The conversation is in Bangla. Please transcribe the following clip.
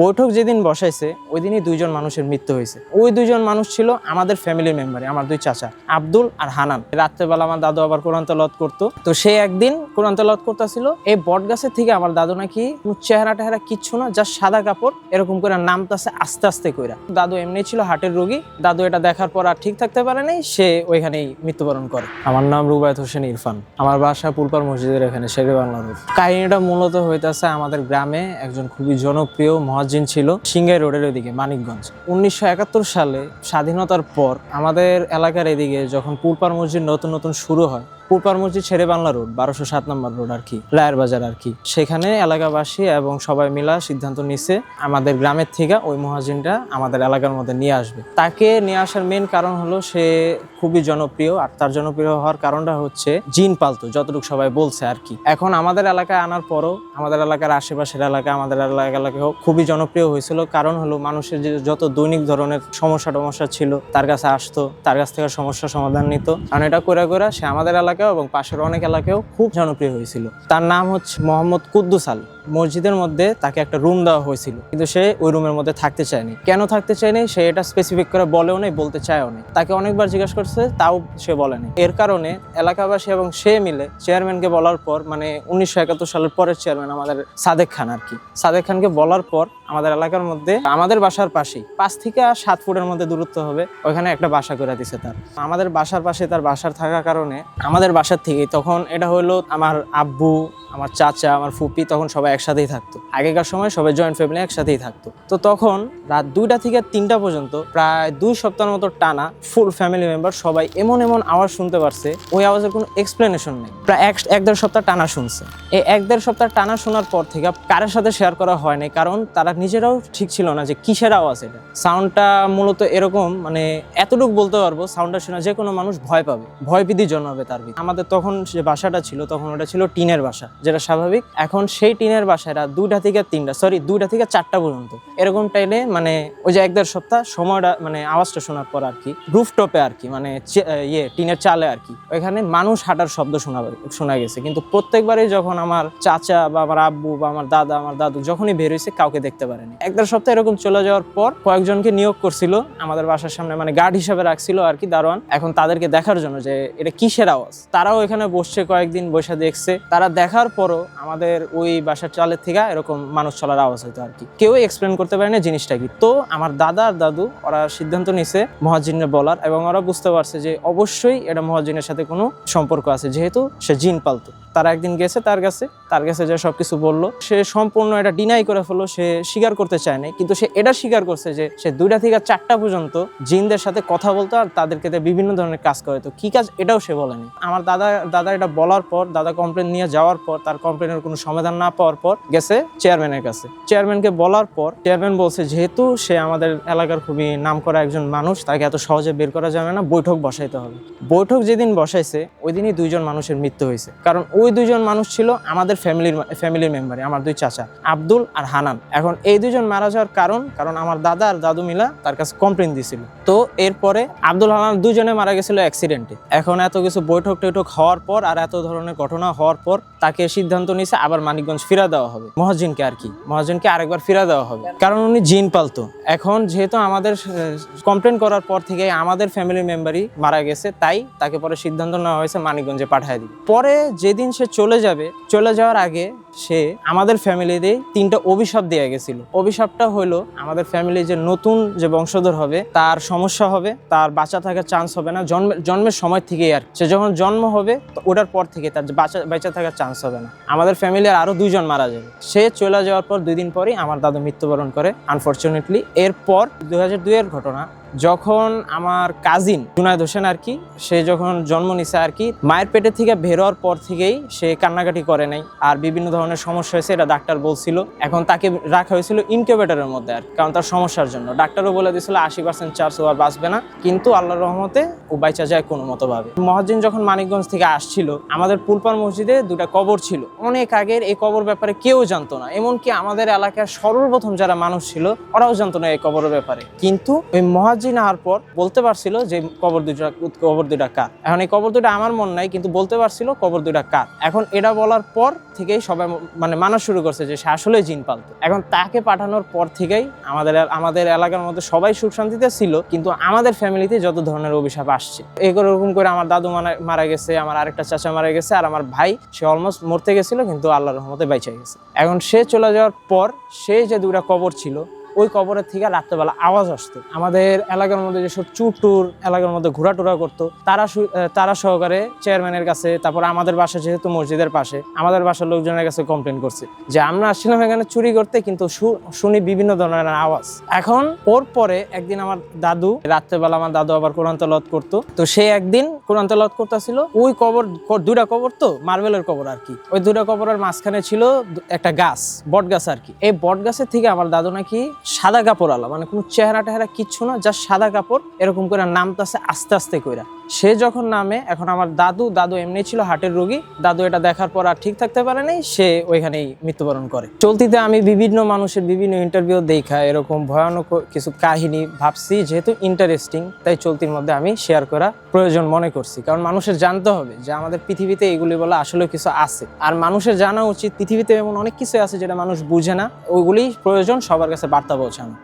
বৈঠক যেদিন বসাইছে ওই দিনই দুইজন মানুষের মৃত্যু হয়েছে। ওই দুইজন মানুষ ছিল আমাদের ফ্যামিলি মেম্বারে আমার দুই চাচা, আব্দুল আর হানান। রাত্রেবেলা আমার দাদু আবার কোরআন তেলাওয়াত করতো। তো সে একদিন কোরআন তেলাওয়াত করতেছিল, এই বট গাছের থেকে আমার দাদু নাকি চেহারা টেহারা কিচ্ছু না যা সাদা কাপড়, এরকম করে নামতাছে আস্তে আস্তে কইরা। দাদু এমনি ছিল হার্টের রোগী, দাদু এটা দেখার পর আর ঠিক থাকতে পারে নাই, সে ওইখানেই মৃত্যুবরণ করে। আমার নাম রুবায়ত হোসেন ইরফান। আমার বাসা পুলপার মসজিদের এখানে শেরে বাংলা কাহিনীটা মূলত হইতাছে আমাদের গ্রামে একজন খুবই জনপ্রিয় মহাজিন ছিল সিংগাই রোডের ওইদিকে, মানিকগঞ্জ। উনিশশো একাত্তর সালে স্বাধীনতার পর আমাদের এলাকার এদিকে যখন পুলপার মসজিদ নতুন নতুন শুরু হয় পুলপার মসজিদ শেরে বাংলা রোড, বারোশো সাত নম্বর রোড আর কি লায়ের বাজার আর কি। সেখানে এলাকাবাসী এবং সবাই মিলা সিদ্ধান্ত নিছে আমাদের গ্রামের থেকে ওই মহাজিনটা আমাদের এলাকার মধ্যে নিয়ে আসবে। তাকে নিয়ে আসার মেন কারণ হলো সে খুবই জনপ্রিয় আর তার জনপ্রিয় হওয়ার কারণটা হচ্ছে জিন পালতো, যতটুকু সবাই বলছে আর কি। এখন আমাদের এলাকায় আনার পরও আমাদের এলাকার আশেপাশের এলাকা, আমাদের এলাকা এলাকায় খুবই জনপ্রিয় হয়েছিল। কারণ হলো মানুষের যে যত দৈনিক ধরনের সমস্যা টমস্যা ছিল, তার কাছে আসতো, তার কাছ থেকে সমস্যা সমাধান নিত। কারণ এটা করে করে সে আমাদের এলাকায় এবং পাশের অনেক এলাকায়ও খুব জনপ্রিয় হয়েছিল। তার নাম হচ্ছে মোহাম্মদ কুদ্দুস আলী। মসজিদের মধ্যে তাকে একটা রুম দেওয়া হয়েছিল, কিন্তু সে ওই রুমের মধ্যে থাকতে চায়নি। কেন থাকতে চায়নি? সে এটা স্পেসিফিক করে বলেও নেই, বলতে চায়ও নেই। তাকে অনেকবার জিজ্ঞাসা করছে, তাও সে বলেনি এর কারণে এলাকাবাসী এবং সে মিলে চেয়ারম্যানকে বলার পর মানে উনিশশো একাত্তর সালের পরের চেয়ারম্যান আমাদের সাদেক খান আর কি। সাদেক খানকে বলার পর আমাদের এলাকার মধ্যে, আমাদের বাসার পাশেই, পাঁচ থেকে সাত ফুটের মধ্যে দূরত্ব হবে, ওইখানে একটা বাসা করে দিছে তার। আমাদের বাসার পাশে তার বাসার থাকার কারণে, আমাদের বাসার থেকে তখন এটা হলো আমার আব্বু আমার চাচা, আমার ফুপি তখন সবাই একসাথেই থাকতো। আগেকার সময় সবাই জয়েন্ট ফ্যামিলি একসাথেই থাকতো। তো তখন রাত দুইটা থেকে তিনটা পর্যন্ত প্রায় দুই সপ্তাহের মতো টানা ফুল ফ্যামিলি মেম্বার সবাই এমন এমন আওয়াজ শুনতে পারছে, ওই আওয়াজের কোনো এক্সপ্লেনেশন নেই। প্রায় এক এক দেড় সপ্তাহ টানা শুনছে। এই এক দেড় সপ্তাহ টানা শোনার পর থেকে কারের সাথে শেয়ার করা হয়নি কারণ তারা নিজেরাও ঠিক ছিল না যে কিসের আওয়াজ এটা। সাউন্ডটা মূলত এরকম মানে এতটুকু বলতে পারব সাউন্ডটা শোনা যে কোনো মানুষ ভয় পাবে ভয় ভীতি জন্মাবে তার আমাদের তখন যে বাসাটা ছিল, তখন ওটা ছিল টিনের বাসা। যেটা স্বাভাবিক। এখন সেই টিনের বাসায় রাত দুইটা থেকে তিনটা সরি দুইটা থেকে চারটা পর্যন্ত। এরকম টাইলে মানে ওই যে এক দেড় সপ্তাহ সময়টা মানে আওয়াজটা শোনার পর আর কি, রুফটপে আর কি মানে ইয়ে টিনের চালে আর কি। ওইখানে মানুষ হাঁটার শব্দ শোনা শোনা গেছে। কিন্তু প্রত্যেকবারই যখন আমার চাচা বা আমার আব্বু বা আমার দাদা, আমার দাদু যখনই বের হয়েছে, কাউকে দেখতে পারেনি। এক দেড় সপ্তাহ এরকম চলে যাওয়ার পর কয়েকজনকে নিয়োগ করছিল, আমাদের বাসার সামনে মানে গার্ড হিসাবে রাখছিল আর কি, দারোয়ান। এখন তাদেরকে দেখার জন্য যে এটা কিসের আওয়াজ? তারাও এখানে বসছে কয়েকদিন, বসে দেখছে। তারা দেখার পরও আমাদের ওই বাসার চালের থেকে এরকম মানুষ চলার আওয়াজ হইতো আর কি। কেউ এক্সপ্লেন করতে পারে না জিনিসটা কি। তো আমার দাদা আর দাদু, ওরা সিদ্ধান্ত নিছে মহাজিনের বলার এবং ওরা বুঝতে পারছে যে অবশ্যই এটা মহাজিনের সাথে কোনো সম্পর্ক আছে, যেহেতু সে জিন পালতো। তারা একদিন গেছে তার কাছে তার কাছে যে সবকিছু বলল। সে সম্পূর্ণ এটা ডিনাই করে ফেলো সে স্বীকার করতে চায় না কিন্তু সে এটা স্বীকার করছে যে সে দুইটা থেকে চারটা পর্যন্ত জিনদের সাথে কথা বলতো আর তাদেরকে বিভিন্ন ধরনের কাজ করে। তো কি কাজ? এটাও সে বলেনি। আমার দাদা দাদা এটা বলার পর, দাদা কমপ্লেন নিয়ে যাওয়ার পর, তার কমপ্লেনের কোনো সমাধান না পাওয়ার পর গেছে চেয়ারম্যানের কাছে। চেয়ারম্যানকে বলার পর চেয়ারম্যান বলছে, যেহেতু সে আমাদের এলাকার খুবই নাম করা একজন মানুষ, তাকে এত সহজে বের করা যাবে না, বৈঠক বসাইতে হবে। বৈঠক যেদিন বসাইছে ওই দিনই দুইজন মানুষের মৃত্যু হয়েছে। কারণ ওই দুজন মানুষ ছিল আমাদের ফ্যামিলির ফ্যামিলির মেম্বারে, আমার দুই চাচা, আব্দুল আর হানান। এখন এই দুজন মারা যাওয়ার কারণ কারণ আমার দাদা আর দাদু মিলা তার কাছে কমপ্লেন দিছিল। তো এরপরে আব্দুল হানান দুজনে মারা গেছিল অ্যাক্সিডেন্টে এখন এত কিছু বৈঠক টৈঠক হওয়ার পর আর এত ধরনের ঘটনা হওয়ার পর তাকে সিদ্ধান্ত নিয়েছে আবার মানিকগঞ্জ ফিরা দেওয়া হবে। মহাজিনকে আর কি, মহাজিনকে আরেকবার ফিরা দেওয়া হবে। কারণ উনি জিন পালতো। এখন যেহেতু আমাদের কমপ্লেন করার পর থেকে আমাদের ফ্যামিলি মেম্বারই মারা গেছে, তাই তাকে পরে সিদ্ধান্ত নেওয়া হয়েছে মানিকগঞ্জে পাঠিয়ে দিবে। পরে যেদিন সে চলে যাবে চলে যাওয়ার আগে সে আমাদের ফ্যামিলিতে তিনটা অভিশাপ দেওয়া গেছিল। অভিশাপটা হলো আমাদের ফ্যামিলি যে নতুন যে বংশধর হবে, তার সমস্যা হবে, তার বাচ্চা থাকার চান্স হবে না। জন্মের জন্মের সময় থেকেই আর সে যখন জন্ম হবে ওটার পর থেকে তার যে বাচ্চা বাচ্চা থাকার চান্স হবে না। আমাদের ফ্যামিলির আরও দুইজন মারা যাবে। সে চলে যাওয়ার পর দুই দিন পরেই আমার দাদু মৃত্যুবরণ করে আনফর্চুনেটলি এরপর দুই হাজার দুইয়ের ঘটনা, যখন আমার কাজিন জুনায়দ হোসেন আর কি, সে যখন জন্ম নিছে আর কি, মায়ের পেটে থেকে বেরোয়ার পর থেকেই সে কান্নাকাটি করে নাই। আর বিভিন্ন ধরনের সমস্যা হয়েছে, এটা ডাক্তার বলছিল। এখন তাকে রাখা হয়েছিল ইনকিউবেটরের মধ্যে আর কারণ তার সমস্যার জন্য। ডাক্তারও বলে দিয়েছিল, আশি পার্সেন্ট চার্জ ও আর বাঁচবে না। কিন্তু আল্লাহর রহমতে ও বাইচা যায় কোনো মতো ভাবে। মহাজিন যখন মানিকগঞ্জ থেকে আসছিল, আমাদের পুলপার মসজিদে দুটা কবর ছিল। অনেক আগের এই কবর ব্যাপারে কেউ জানতো না। এমনকি আমাদের এলাকার সর্বপ্রথম যারা মানুষ ছিল, ওরাও জানতো না এই কবরের ব্যাপারে। কিন্তু ওই মহাজিন আসার পর বলতে পারছিল যে কবর দুটা কবর দুটা কার? এখন এই কবর দুটা আমার মন নাই, কিন্তু বলতে পারছিল কবর দুটা কার? এখন এটা বলার পর থেকেই সবাই মানে মানা শুরু করছে যে সে আসলে জিন পালতো। এখন তাকে পাঠানোর পর থেকেই আমাদের আমাদের এলাকার মধ্যে সবাই সুখ শান্তিতে ছিল, কিন্তু আমাদের ফ্যামিলিতে যত ধরনের অভিশাপ আসছে। এরকম করে আমার দাদু মারা- মারা গেছে, আমার আরেকটা চাচা মারা গেছে, আর আমার ভাই, সে অলমোস্ট মরতে গেছিল, কিন্তু আল্লাহর রহমতে বাইচে গেছে। এখন সে চলে যাওয়ার পর সে যে দুটা কবর ছিল ওই কবরের থেকে রাত্রেবেলা আওয়াজ আসতো। আমাদের এলাকার মধ্যে যেসব চুর টুর এলাকার মধ্যে ঘোরাটোরা করতো, তারা তারা সহকারে চেয়ারম্যানের কাছে, তারপর আমাদের বাসা যেহেতু মসজিদের পাশে, আমাদের বাসার লোকজনের কাছে কমপ্লেন করছে যে, আমরা আসছিলাম এখানে চুরি করতে, কিন্তু শুনি বিভিন্ন ধরনের আওয়াজ। এখন ওর পরে একদিন আমার দাদু, রাত্রেবেলা আমার দাদু আবার কোরআন তেলাওয়াত করতো। তো সে একদিন কোরআন তেলাওয়াত করতেছিল, ওই কবর দুইটা কবর তো, মার্বেলের কবর আর কি। ওই দুইটা কবরের মাঝখানে ছিল একটা গাছ বট গাছ আর কি। এই বট গাছের থেকে আমার দাদু নাকি সাদা কাপড় আলা মানে কোনো চেহারা টেহারা কিচ্ছু না যা সাদা কাপড়, এরকম করে নামতাছে আস্তে আস্তে কইরা। সে যখন নামে, এখন আমার দাদু দাদু এমনি ছিল হার্টের রোগী, দাদু এটা দেখার পর আর ঠিক থাকতে পারে নাই, সে ওইখানেই মৃত্যুবরণ করে। চলতিতে আমি বিভিন্ন মানুষের বিভিন্ন ইন্টারভিউ দেখা, এরকম ভয়ানক কিছু কাহিনী ভাবছি, যেহেতু ইন্টারেস্টিং তাই চলতির মধ্যে আমি শেয়ার করা প্রয়োজন মনে করছি। কারণ মানুষের জানতে হবে যে আমাদের পৃথিবীতে এগুলি বলা আসলে কিছু আছে। আর মানুষের জানা উচিত, পৃথিবীতে এমন অনেক কিছু আছে যেটা মানুষ বুঝে না ওইগুলি প্রয়োজন সবার কাছে বার্তা পৌঁছানো